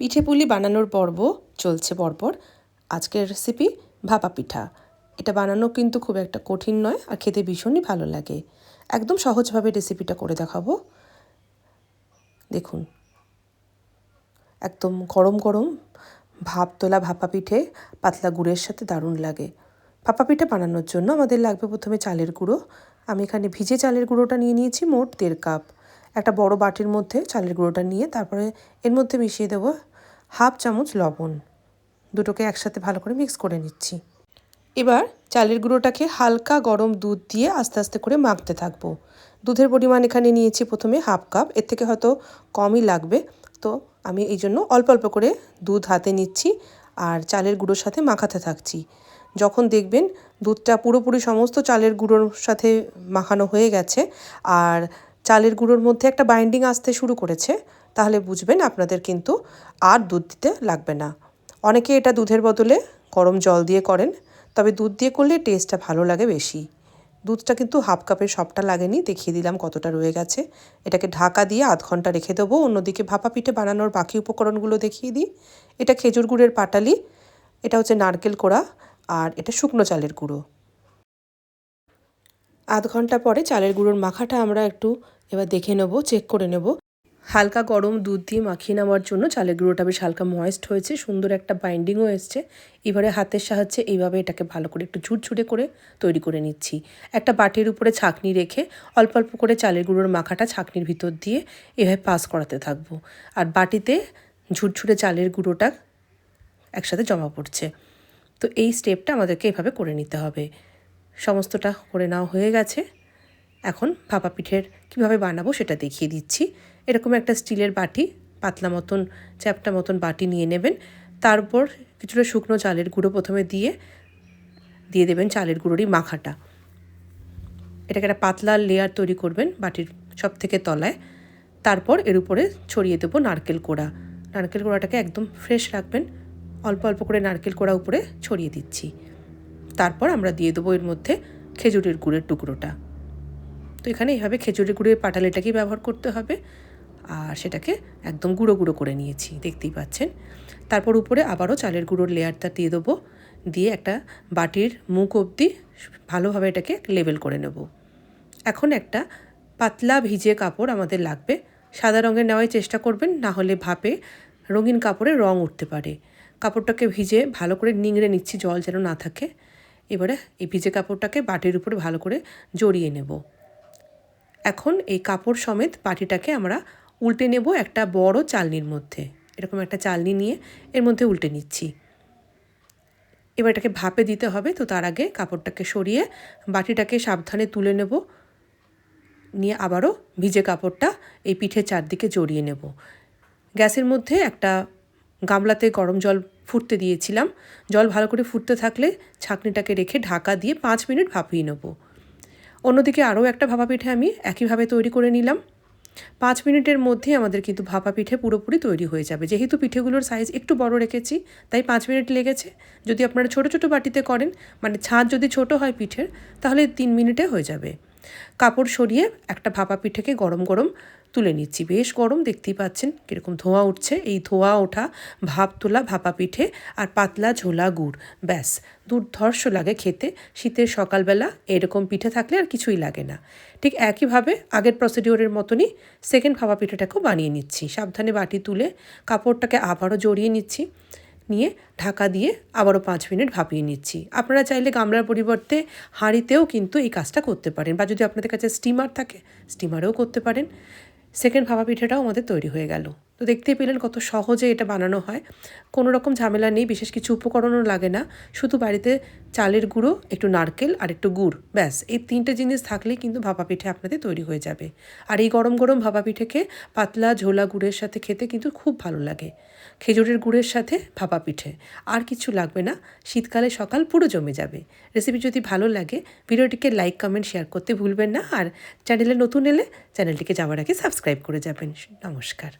পিঠে পুলি বানানোর পর্ব চলছে পরপর। আজকের রেসিপি ভাপা পিঠা। এটা বানানো কিন্তু খুব একটা কঠিন নয় আর খেতে ভীষণই ভালো লাগে। একদম সহজভাবে রেসিপিটা করে দেখাবো। দেখুন। একদম গরম গরম ভাপ তোলা ভাপা পিঠে পাতলা গুড়ের সাথে দারুণ লাগে। ভাপা পিঠে বানানোর জন্য আমাদের লাগবে প্রথমে চালের গুঁড়ো। আমি এখানে ভিজে চালের গুঁড়োটা নিয়ে নিয়েছি মোট দেড় কাপ। একটা বড় বাটির মধ্যে চালের গুঁড়োটা নিয়ে তারপরে এর মধ্যে মিশিয়ে দেবো হাফ চামচ লবণ। দুটোকে একসাথে ভালো করে মিক্স করে নিচ্ছি। এবার চালের গুঁড়োটাকে হালকা গরম দুধ দিয়ে আস্তে আস্তে করে মাখতে থাকব। দুধের পরিমাণ এখানে নিয়েছি প্রথমে হাফ কাপ, এর থেকে হয়তো কমই লাগবে। তো আমি এই জন্য অল্প অল্প করে দুধ হাতে নিচ্ছি আর চালের গুঁড়োর সাথে মাখাতে থাকছি। যখন দেখবেন দুধটা পুরোপুরি সমস্ত চালের গুঁড়োর সাথে মাখানো হয়ে গেছে আর চালের গুঁড়োর মধ্যে একটা বাইন্ডিং আসতে শুরু করেছে। তাহলে বুঝবেন আপনাদের কিন্তু আর দুধ দিতে লাগবে না। অনেকে এটা দুধের বদলে গরম জল দিয়ে করেন, তবে দুধ দিয়ে করলে টেস্টটা ভালো লাগে বেশি। দুধটা কিন্তু হাফ কাপের সবটা লাগেনি, দেখিয়ে দিলাম কতটা রয়ে গেছে। এটাকে ঢাকা দিয়ে আধ ঘণ্টা রেখে দেবো। অন্যদিকে ভাপা পিঠে বানানোর বাকি উপকরণগুলো দেখিয়ে দিই। এটা খেজুর গুড়ের পাটালি, এটা হচ্ছে নারকেল কোড়া, আর এটা শুকনো চালের গুঁড়ো। আধ ঘণ্টা পরে চালের গুঁড়োর মাখাটা আমরা একটু এবার দেখে নেব চেক করে নেব। হালকা গরম দুধ দিয়ে মাখিয়ে নেওয়ার জন্য চালের গুঁড়োটা বেশ হালকা ময়েস্ট হয়েছে, সুন্দর একটা বাইন্ডিংও এসছে। এবারে হাতের সাহায্যে এইভাবে এটাকে ভালো করে একটু ঝুটঝুটে করে তৈরি করে নিচ্ছি। একটা বাটির উপরে ছাকনি রেখে অল্প অল্প করে চালের গুঁড়োর মাখাটা ছাকনির ভিতর দিয়ে এভাবে পাস করাতে থাকব। আর বাটিতে ঝুটঝুটে চালের গুঁড়োটা একসাথে জমা পড়ছে। তো এই স্টেপটা আমাদেরকে এভাবে করে নিতে হবে। সমস্তটা করে নেওয়া হয়ে গেছে। এখন ভাপা পিঠের কীভাবে বানাবো সেটা দেখিয়ে দিচ্ছি। এরকম একটা স্টিলের বাটি, পাতলা মতন, চ্যাপটা মতন বাটি নিয়ে নেবেন। তারপর কিছুটা শুকনো চালের গুঁড়ো প্রথমে দিয়ে দিয়ে দেবেন চালের গুঁড়োরই মাখাটা। এটাকে একটা পাতলা লেয়ার তৈরি করবেন বাটির সব থেকে তলায়। তারপর এর উপরে ছড়িয়ে দেবো নারকেল কোড়া। নারকেল কোড়াটাকে একদম ফ্রেশ রাখবেন। অল্প অল্প করে নারকেল কোড়া উপরে ছড়িয়ে দিচ্ছি। তারপর আমরা দিয়ে দেবো এর মধ্যে খেজুরের গুড়ের টুকরোটা। তো এখানে এইভাবে খেজুরের গুঁড়ের পাটালিটাকেই ব্যবহার করতে হবে। আর সেটাকে একদম গুঁড়ো গুঁড়ো করে নিয়েছি, দেখতেই পাচ্ছেন। তারপর উপরে আবারও চালের গুঁড়োর লেয়ারটা দিয়ে দেবো। দিয়ে একটা বাটির মুখ অবধি ভালোভাবে এটাকে লেবেল করে নেব। এখন একটা পাতলা ভিজে কাপড় আমাদের লাগবে। সাদা রঙের নেওয়ার চেষ্টা করবেন, না হলে ভাপে রঙিন কাপড়ে রং উঠতে পারে। কাপড়টাকে ভিজে ভালো করে নিংড়ে নিচ্ছি, জল যেন না থাকে। এবারে এই ভিজে কাপড়টাকে বাটির উপরে ভালো করে জড়িয়ে নেব। এখন এই কাপড় সমেত বাটিটাকে আমরা উল্টে নেব একটা বড় চালনির মধ্যে। এরকম একটা চালনি নিয়ে এর মধ্যে উল্টে নিচ্ছি। এবার এটাকে ভাপে দিতে হবে, তো তার আগে কাপড়টাকে সরিয়ে বাটিটাকে সাবধানে তুলে নেব। নিয়ে আবারও ভিজে কাপড়টা এই পিঠের চারদিকে জড়িয়ে নেব। গ্যাসের মধ্যে একটা গামলাতে গরম জল ফুটতে দিয়েছিলাম। জল ভালো করে ফুটতে থাকলে ছাঁকনিটাকে রেখে ঢাকা দিয়ে পাঁচ মিনিট ভাপিয়ে নেব। অন্যদিকে আরও একটা ভাপা পিঠে আমি একইভাবে তৈরি করে নিলাম। পাঁচ মিনিটের মধ্যে আমাদের কিন্তু ভাপা পিঠে পুরোপুরি তৈরি হয়ে যাবে। যেহেতু পিঠেগুলোর সাইজ একটু বড় রেখেছি, তাই পাঁচ মিনিট লেগেছে। যদি আপনারা ছোটো ছোটো বাটিতে করেন মানে ছাঁচ যদি ছোট হয় পিঠের, তাহলে তিন মিনিটে হয়ে যাবে। কাপড় সরিয়ে একটা ভাপা পিঠেকে গরম গরম তুলে নিচ্ছি। বেশ গরম, দেখতেই পাচ্ছেন কীরকম ধোঁয়া উঠছে। এই ধোঁয়া ওঠা, ভাপ তোলা ভাপা পিঠে আর পাতলা ঝোলা গুড়, ব্যাস। দুর্ধর্ষ লাগে খেতে। শীতের সকালবেলা এরকম পিঠে থাকলে আর কিছুই লাগে না। ঠিক একইভাবে আগের প্রসিডিওরের মতনই সেকেন্ড ভাপা পিঠেটাকেও বানিয়ে নিচ্ছি। সাবধানে বাটি তুলে কাপড়টাকে আবারও জড়িয়ে নিচ্ছি। নিয়ে ঢাকা দিয়ে আবারও পাঁচ মিনিট ভাপিয়ে নিচ্ছি। আপনারা চাইলে গামলার পরিবর্তে হাঁড়িতেও কিন্তু এই কাজটা করতে পারেন বা যদি আপনাদের কাছে স্টিমার থাকে স্টিমারেও করতে পারেন। সেকেন্ড ভাপা পিঠেটাও আমাদের তৈরি হয়ে গেল। তো দেখতেই পেলেন কত সহজে এটা বানানো হয়। কোনো রকম ঝামেলা নেই, বিশেষ কিছু উপকরণও লাগে না। শুধু বাড়িতে চালের গুঁড়ো, একটু নারকেল আর একটু গুড়, ব্যাস। এই তিনটে জিনিস থাকলেই কিন্তু ভাপা পিঠে আপনাদের তৈরি হয়ে যাবে। আর এই গরম গরম ভাপা পিঠেকে পাতলা ঝোলা গুড়ের সাথে খেতে কিন্তু খুব ভালো লাগে। খেজুরের গুড়ের সাথে ভাপা পিঠে আর কিছু লাগবে না। শীতকালে সকাল পুরো জমে যাবে। রেসিপি যদি ভালো লাগে, ভিডিওটিকে লাইক, কমেন্ট, শেয়ার করতে ভুলবেন না। আর চ্যানেলে নতুন এলে চ্যানেলটিকে যাওয়ার আগে সাবস্ক্রাইব করে যাবেন। নমস্কার।